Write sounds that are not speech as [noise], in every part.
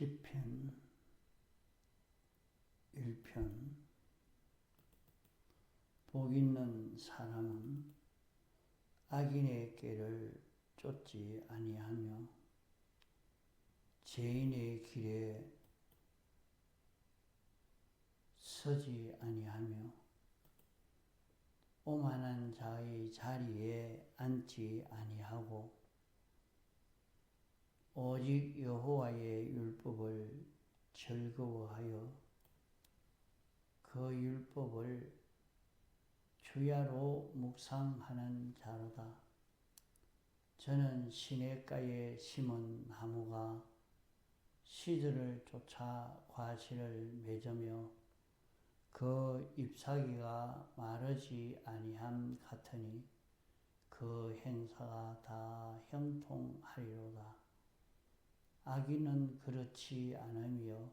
시편 1편. 복 있는 사람은 악인의 길을 쫓지 아니하며 죄인의 길에 서지 아니하며 오만한 자의 자리에 앉지 아니하고 오직 여호와의 율법을 즐거워하여 그 율법을 주야로 묵상하는 자로다. 저는 시냇가에 심은 나무가 시들을 쫓아 과실을 맺으며 그 잎사귀가 마르지 아니함 같으니 그 행사가 다 형통하리로다. 악인은 그렇지 않으며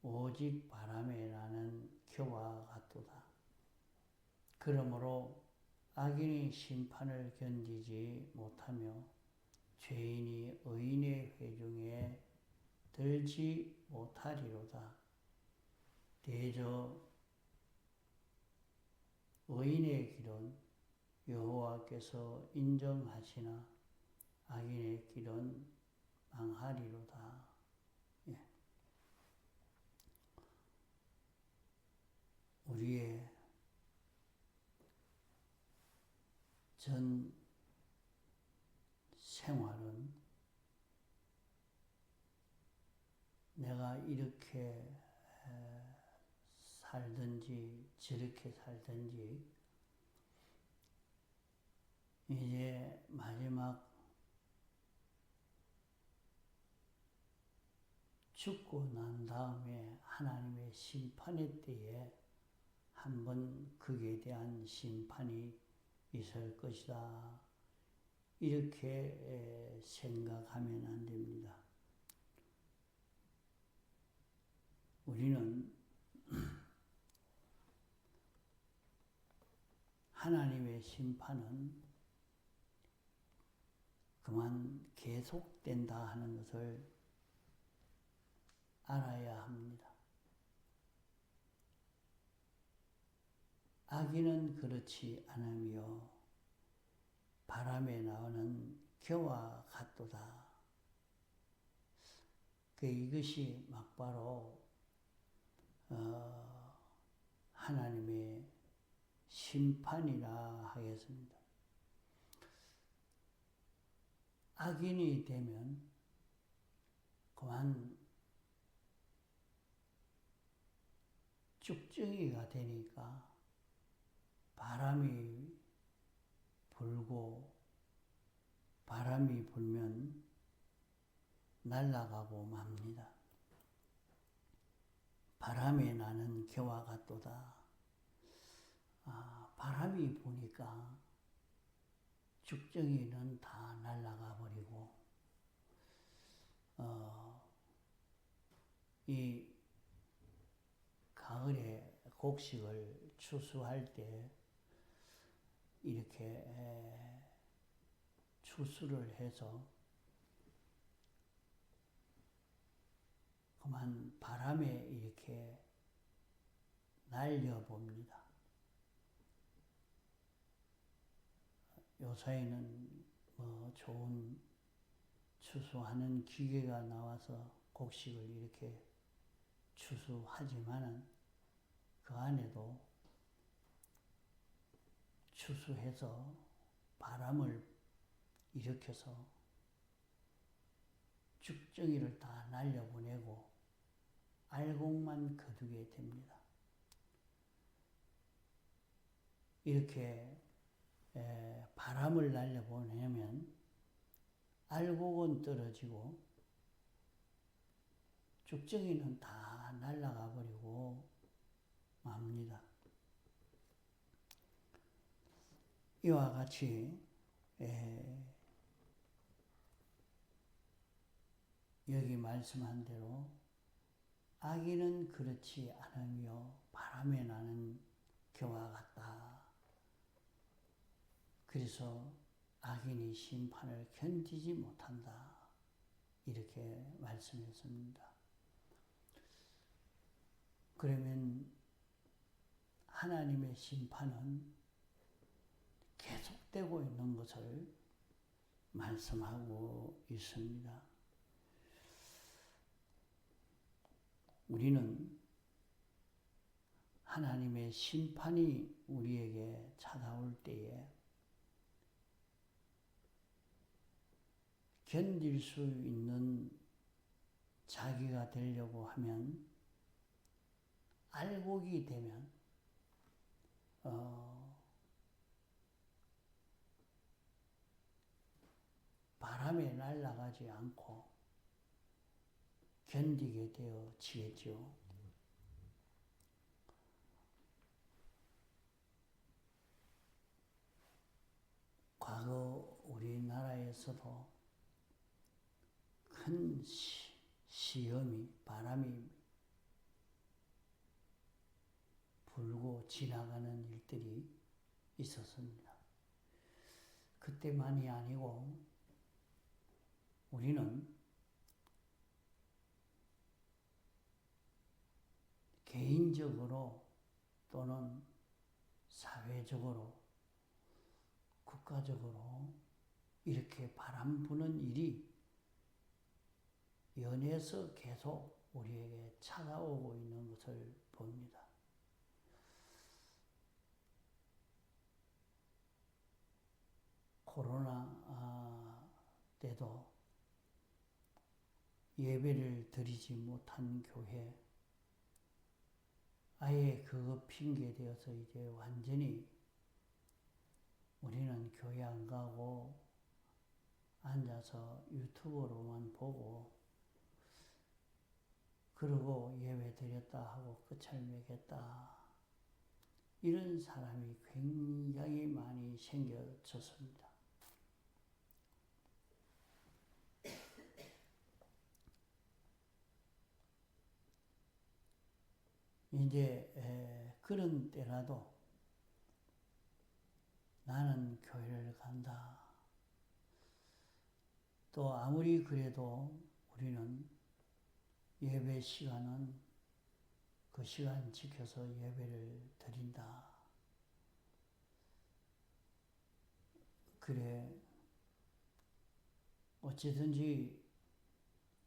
오직 바람에 나는 겨와 같도다. 그러므로 악인이 심판을 견디지 못하며 죄인이 의인의 회중에 들지 못하리로다. 대저 의인의 길은 여호와께서 인정하시나 악인의 길은 망하리로다. 예. 우리의 전 생활은 내가 이렇게 살든지 저렇게 살든지 이제 마지막 죽고 난 다음에 하나님의 심판의 때에 한번 그에 대한 심판이 있을 것이다. 이렇게 생각하면 안 됩니다. 우리는 [clears throat] 하나님의 심판은 그만 계속된다 하는 것을 알아야 합니다. 악인은 그렇지 않으며 바람에 나오는 겨와 같도다. 그 이것이 막바로 어, 하나님의 심판이라 하겠습니다. 악인이 되면 그만 쭉증이가 되니까 바람이 불고 바람이 불면 날아가고 맙니다. 바람에 나는 겨와 같도다. 아, 바람이 부니까 죽정이는 다 날아가 버리고, 어, 이 곡식을 추수할 때 이렇게 추수를 해서 그만 바람에 이렇게 날려봅니다. 요사이는 뭐 좋은 추수하는 기계가 나와서 곡식을 이렇게 추수하지만은 그 안에도 추수해서 바람을 일으켜서 죽정이를 다 날려보내고 알곡만 거두게 됩니다. 이렇게 바람을 날려보내면 알곡은 떨어지고 죽정이는 다 날아가 버리고 맙니다. 이와 같이 여기 말씀한 대로 악인은 그렇지 않으며 바람에 나는 겨와 같다. 그래서 악인이 심판을 견디지 못한다. 이렇게 말씀했습니다. 그러면 하나님의 심판은 계속되고 있는 것을 말씀하고 있습니다. 우리는 하나님의 심판이 우리에게 찾아올 때에 견딜 수 있는 자기가 되려고 하면 알곡이 되면 어, 바람에 날아가지 않고 견디게 되어지겠죠. 과거 우리나라에서도 큰 시, 시험이 바람이 불고 지나가는 일들이 있었습니다. 그때만이 아니고 우리는 개인적으로 또는 사회적으로 국가적으로 이렇게 바람 부는 일이 연에서 계속 우리에게 찾아오고 있는 것을 봅니다. 코로나 아, 때도 예배를 드리지 못한 교회, 아예 그거 핑계 되어서 이제 완전히 우리는 교회 안 가고 앉아서 유튜브로만 보고 그러고 예배 드렸다 하고 끝을 맺겠다. 이런 사람이 굉장히 많이 생겨졌습니다. 이제 그런 때라도 나는 교회를 간다. 또 아무리 그래도 우리는 예배 시간은 그 시간 지켜서 예배를 드린다. 그래, 어찌든지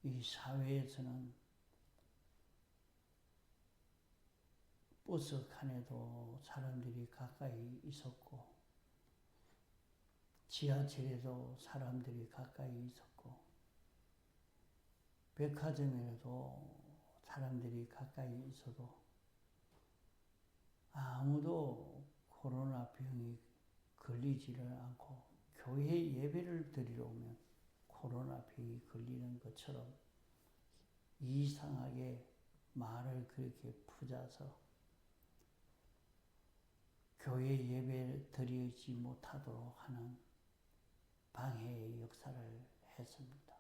이 사회에서는 버스 칸에도 사람들이 가까이 있었고, 지하철에도 사람들이 가까이 있었고, 백화점에도 사람들이 가까이 있어도 아무도 코로나 병이 걸리지를 않고 교회 예배를 드리러 오면 코로나 병이 걸리는 것처럼 이상하게 말을 그렇게 푸자서 교회 예배를 드리지 못하도록 하는 방해의 역사를 했습니다.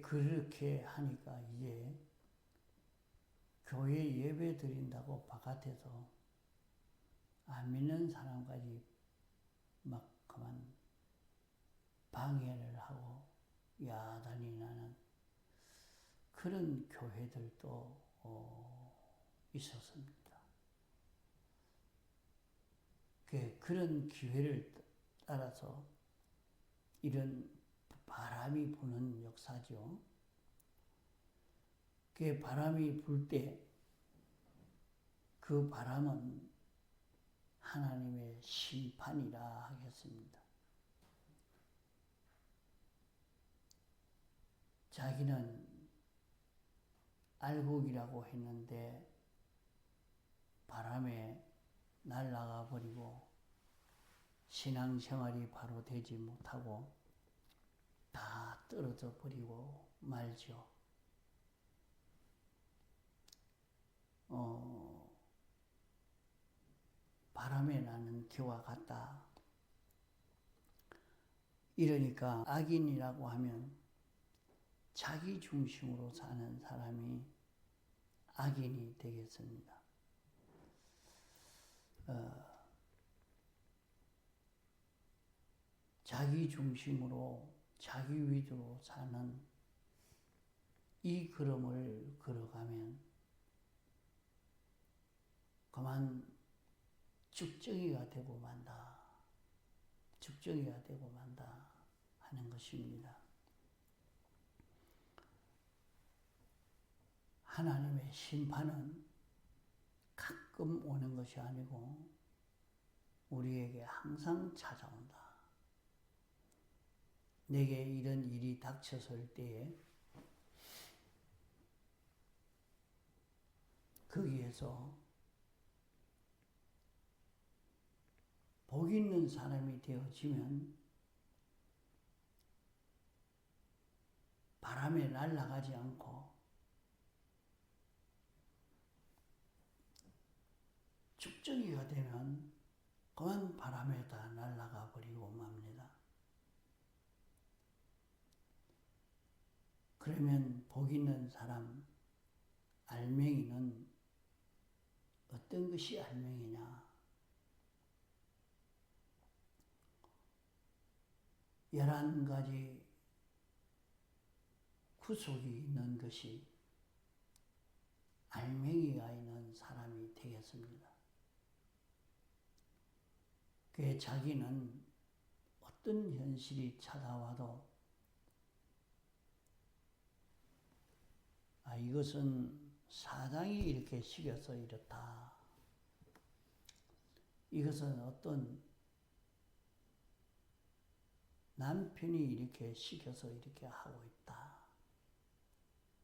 그렇게 하니까 이제 교회 예배 드린다고 바깥에서 안 믿는 사람까지 막 그만 방해를 하고 야단이 나는 그런 교회들도 어 있었습니다. 그, 그런 기회를 따라서 이런 바람이 부는 역사죠. 그 바람이 불 때 그 바람은 하나님의 심판이라 하겠습니다. 자기는 알곡이라고 했는데 바람에 날아가 버리고 신앙생활이 바로 되지 못하고 다 떨어져 버리고 말죠. 어, 바람에 나는 기와 같다. 이러니까 악인이라고 하면 자기 중심으로 사는 사람이 악인이 되겠습니다. 어, 자기 중심으로 자기 위주로 사는 이 걸음을 걸어가면 그만 죽정이가 되고 만다. 죽정이가 되고 만다 하는 것입니다. 하나님의 심판은 가끔 오는 것이 아니고 우리에게 항상 찾아온다. 내게 이런 일이 닥쳤을 때에 거기에서 복 있는 사람이 되어지면 바람에 날아가지 않고 축적이가 되면 그만 바람에 다 날아가 버리고 맙니다. 그러면 복 있는 사람, 알맹이는 어떤 것이 알맹이냐? 열한 가지 구속이 있는 것이 알맹이가 있는 사람이 되겠습니다. 그 자기는 어떤 현실이 찾아와도 아, 이것은 사장이 이렇게 시켜서 이렇다. 이것은 어떤 남편이 이렇게 시켜서 이렇게 하고 있다.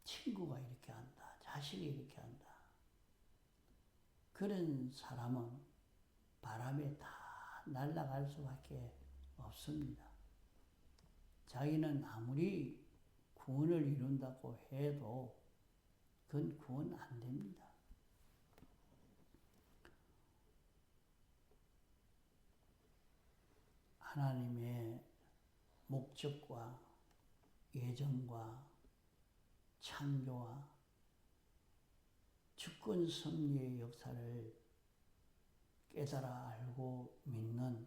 친구가 이렇게 한다. 자식이 이렇게 한다. 그런 사람은 바람에 다 날아갈 수밖에 없습니다. 자기는 아무리 구원을 이룬다고 해도 그건 구원 안 됩니다. 하나님의 목적과 예정과 창조와 주권 섭리의 역사를 깨달아 알고 믿는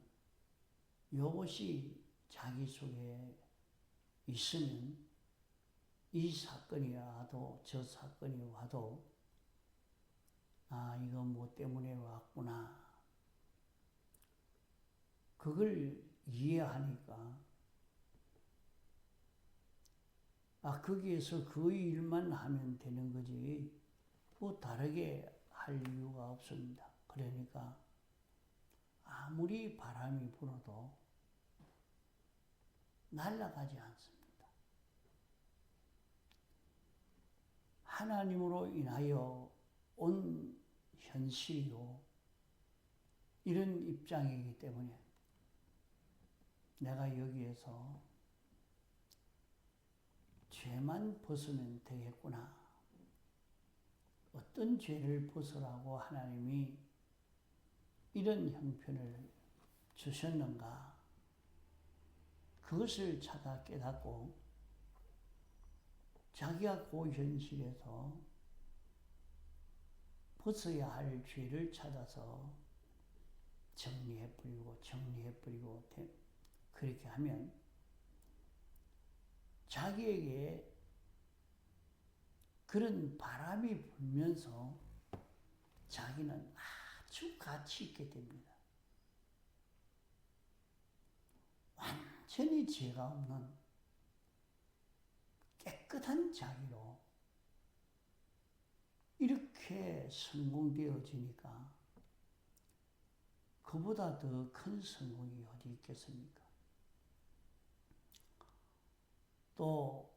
이것이 자기 속에 있으면 이 사건이 와도 저 사건이 와도 아 이거 뭐 때문에 왔구나 그걸 이해하니까 아 거기에서 그 일만 하면 되는 거지 뭐 다르게 할 이유가 없습니다. 그러니까 아무리 바람이 불어도 날아가지 않습니다. 하나님으로 인하여 온 현실이요. 이런 입장이기 때문에 내가 여기에서 죄만 벗으면 되겠구나. 어떤 죄를 벗으라고 하나님이 이런 형편을 주셨는가? 그것을 찾아 깨닫고 자기가 그 현실에서 벗어야 할 죄를 찾아서 정리해 버리고 정리해 버리고 그렇게 하면 자기에게 그런 바람이 불면서 자기는 아주 가치 있게 됩니다. 완전히 죄가 없는 깨끗한 자기로 이렇게 성공되어지니까 그보다 더 큰 성공이 어디 있겠습니까? 또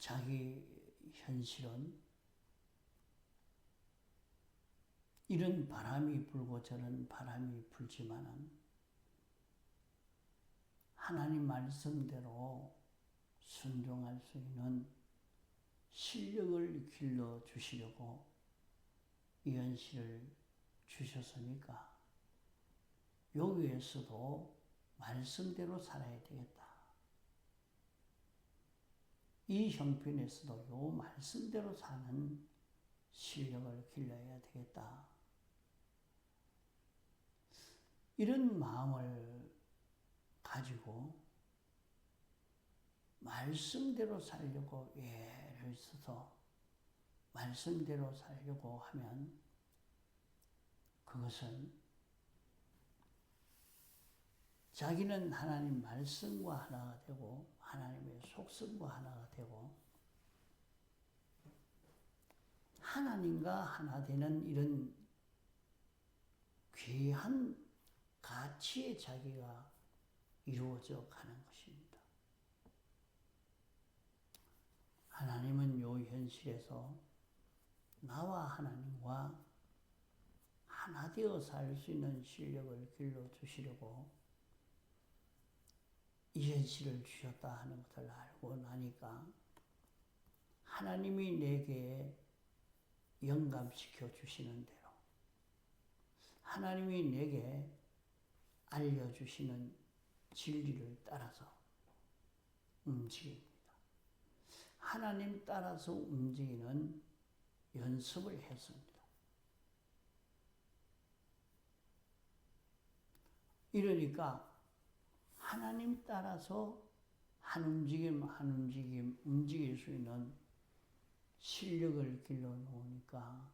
자기 현실은 이런 바람이 불고 저런 바람이 불지만은 하나님 말씀대로 순종할 수 있는 실력을 길러 주시려고 이 현실을 주셨으니까 여기에서도 말씀대로 살아야 되겠다. 이 형편에서도 요 말씀대로 사는 실력을 길러야 되겠다. 이런 마음을 가지고 말씀대로 살려고 예를 써서 말씀대로 살려고 하면 그것은 자기는 하나님 말씀과 하나가 되고 하나님의 속성과 하나가 되고 하나님과 하나 되는 이런 귀한 가치의 자기가 이루어져 가는 것입니다. 하나님은 요 현실에서 나와 하나님과 하나 되어 살 수 있는 실력을 길러 주시려고 이 현실을 주셨다 하는 것을 알고 나니까 하나님이 내게 영감시켜 주시는 대로 하나님이 내게 알려주시는 진리를 따라서 움직입니다. 하나님 따라서 움직이는 연습을 했습니다. 이러니까 하나님 따라서 한 움직임 한 움직임 움직일 수 있는 실력을 길러 놓으니까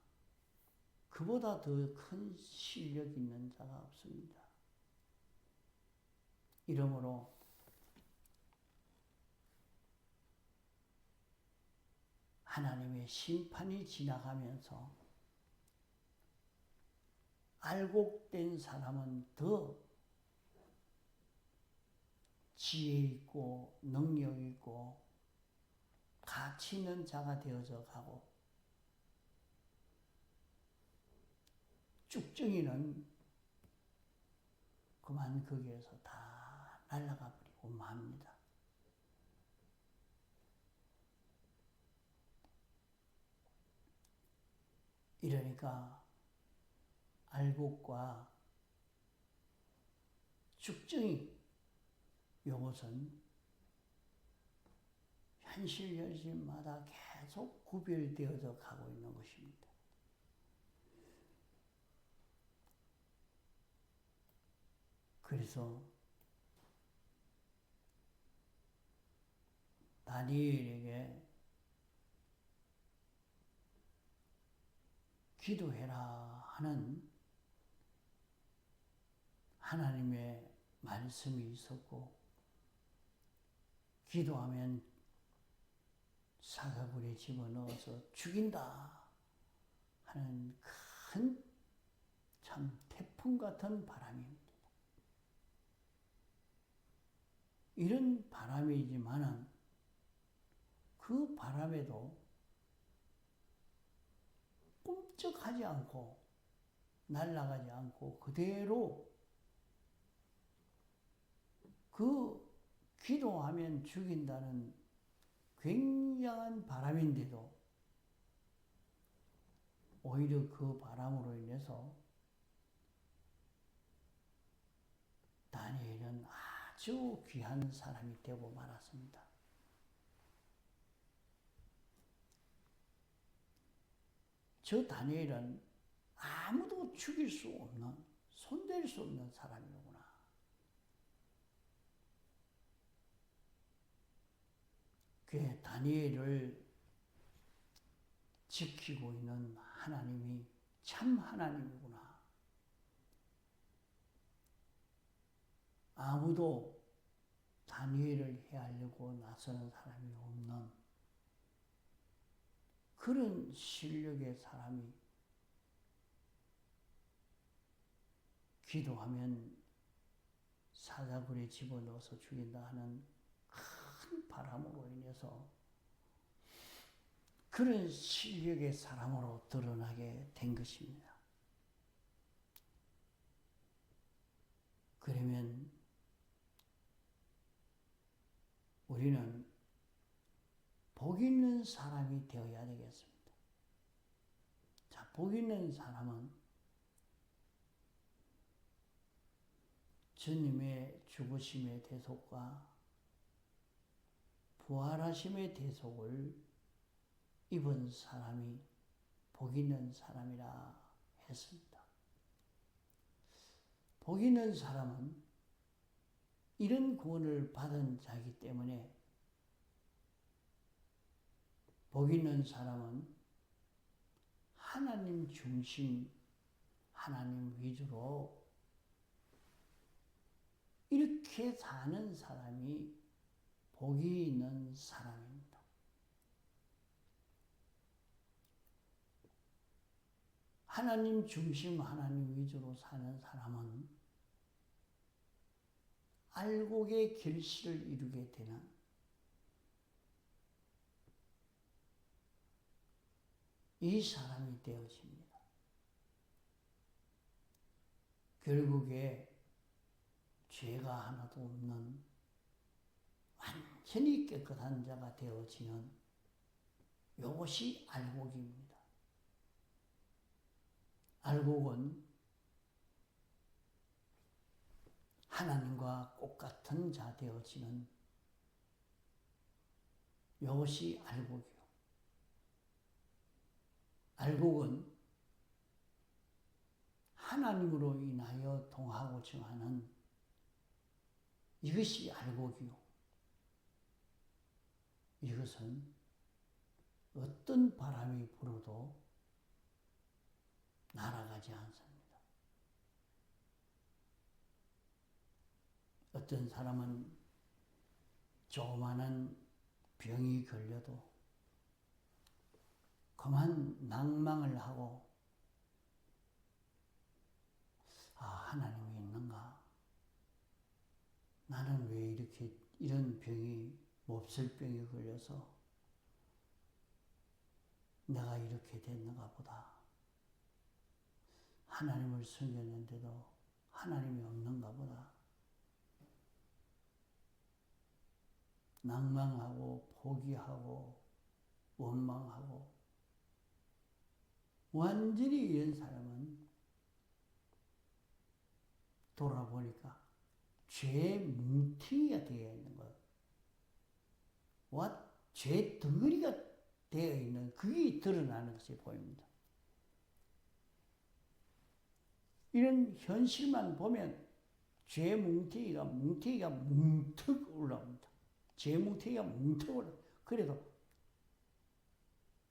그보다 더 큰 실력 있는 자가 없습니다. 이러므로. 하나님의 심판이 지나가면서 알곡된 사람은 더 지혜 있고 능력 있고 가치 있는 자가 되어져 가고 쭉정이는 그만 거기에서 다 날아가 버리고 맙니다. 이러니까 알곡과 쭉정이 요것은 현실 현실마다 계속 구별되어져 가고 있는 것입니다. 그래서 다니엘에게 기도해라 하는 하나님의 말씀이 있었고 기도하면 사과불에 집어넣어서 죽인다 하는 큰 참 태풍 같은 바람입니다. 이런 바람이지만은 그 바람에도 꿈쩍하지 않고 날아가지 않고 그대로 그 기도하면 죽인다는 굉장한 바람인데도 오히려 그 바람으로 인해서 다니엘은 아주 귀한 사람이 되고 말았습니다. 저 다니엘은 아무도 죽일 수 없는, 손댈 수 없는 사람이구나. 그 다니엘을 지키고 있는 하나님이 참 하나님이구나. 아무도 다니엘을 해하려고 나서는 사람이 없는 그런 실력의 사람이 기도하면 사자굴에 집어넣어서 죽인다 하는 큰 바람으로 인해서 그런 실력의 사람으로 드러나게 된 것입니다. 그러면 우리는 복 있는 사람이 되어야 되겠습니다. 자, 복 있는 사람은 주님의 죽으심의 대속과 부활하심의 대속을 입은 사람이 복 있는 사람이라 했습니다. 복 있는 사람은 이런 구원을 받은 자이기 때문에 복 있는 사람은 하나님 중심, 하나님 위주로 이렇게 사는 사람이 복이 있는 사람입니다. 하나님 중심, 하나님 위주로 사는 사람은 알곡의 결실을 이루게 되는 이 사람이 되어집니다. 결국에 죄가 하나도 없는 완전히 깨끗한 자가 되어지는 이것이 알곡입니다. 알곡은 하나님과 똑같은 자 되어지는 이것이 알곡이요. 알곡은 하나님으로 인하여 동하고 정하는 이것이 알곡이요. 이것은 어떤 바람이 불어도 날아가지 않습니다. 어떤 사람은 조그마한 병이 걸려도 그만 낭망을 하고 아 하나님이 있는가? 나는 왜 이렇게 이런 병이 몹쓸 병이 걸려서 내가 이렇게 됐는가 보다. 하나님을 숨겼는데도 하나님이 없는가 보다. 낭망하고 포기하고 원망하고 완전히 이런 사람은 돌아보니까 죄 뭉텅이가 되어 있는 것. 와, 죄 덩어리가 되어 있는 그게 드러나는 것이 보입니다. 이런 현실만 보면 죄 뭉텅이가 뭉텅이가 뭉툭 올라옵니다. 죄 뭉텅이가 뭉툭 올라. 그래도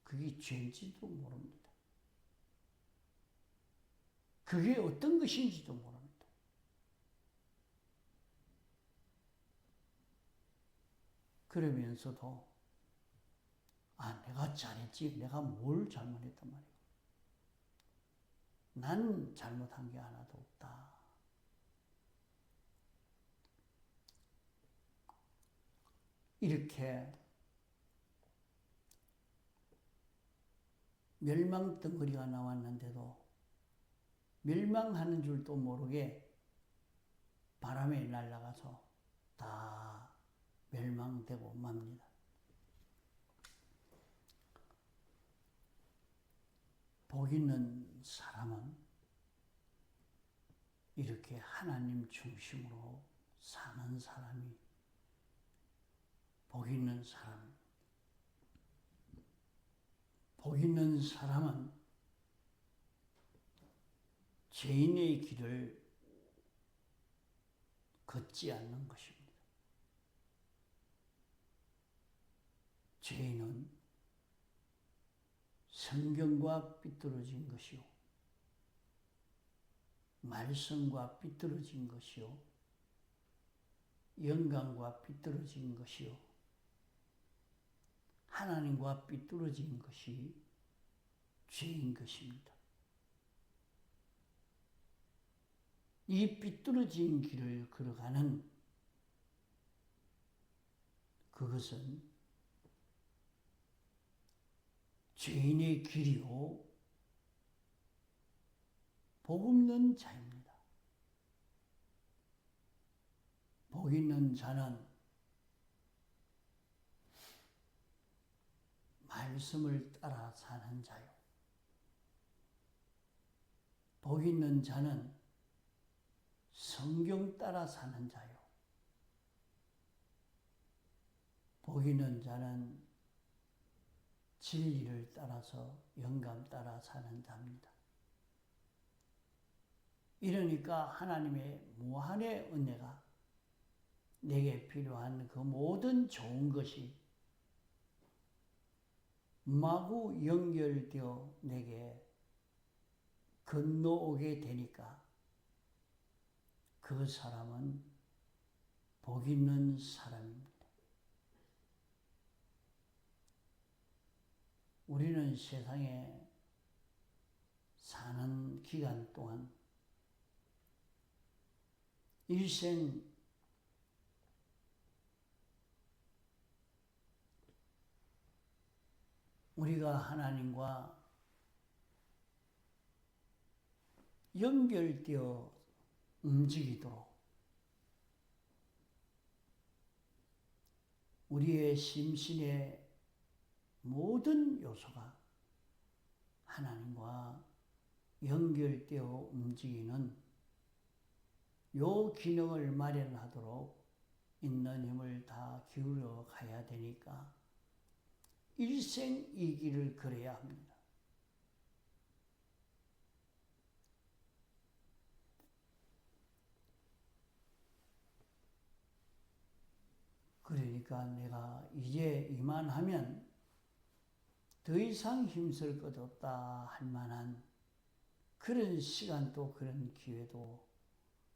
그게 죄인지도 모릅니다. 그게 어떤 것인지도 모릅니다. 그러면서도 아 내가 잘했지 내가 뭘 잘못했단 말이야. 난 잘못한 게 하나도 없다. 이렇게 멸망 덩어리가 나왔는데도 멸망하는 줄도 모르게 바람에 날아가서 다 멸망되고 맙니다. 복 있는 사람은 이렇게 하나님 중심으로 사는 사람이 복 있는 사람. 복 있는 사람은 죄인의 길을 걷지 않는 것입니다. 죄인은 성경과 삐뚤어진 것이요. 말씀과 삐뚤어진 것이요. 영광과 삐뚤어진 것이요. 하나님과 삐뚤어진 것이 죄인 것입니다. 이 삐뚤어진 길을 걸어가는 그것은 죄인의 길이요. 복 없는 자입니다. 복 있는 자는 말씀을 따라 사는 자요. 복 있는 자는 성경 따라 사는 자요. 복 있는 자는 진리를 따라서 영감 따라 사는 자입니다. 이러니까 하나님의 무한의 은혜가 내게 필요한 그 모든 좋은 것이 마구 연결되어 내게 건너오게 되니까 그 사람은 복 있는 사람입니다. 우리는 세상에 사는 기간 동안 일생 우리가 하나님과 연결되어 움직이도록 우리의 심신의 모든 요소가 하나님과 연결되어 움직이는 요 기능을 마련하도록 있는 힘을 다 기울여 가야 되니까 일생 이 길을 걸어야 합니다. 그러니까 내가 이제 이만하면 더 이상 힘쓸 것 없다 할 만한 그런 시간도 그런 기회도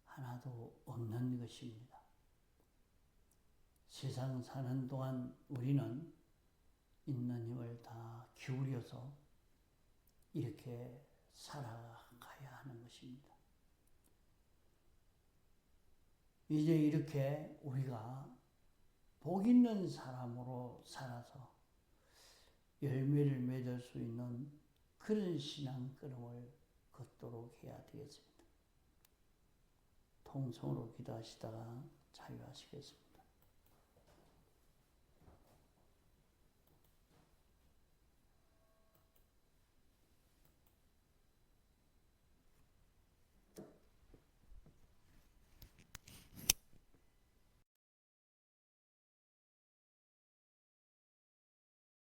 하나도 없는 것입니다. 세상 사는 동안 우리는 있는 힘을 다 기울여서 이렇게 살아가야 하는 것입니다. 이제 이렇게 우리가 복 있는 사람으로 살아서 열매를 맺을 수 있는 그런 신앙 걸음을 걷도록 해야 되겠습니다. 통성으로 기도하시다가 자유하시겠습니다.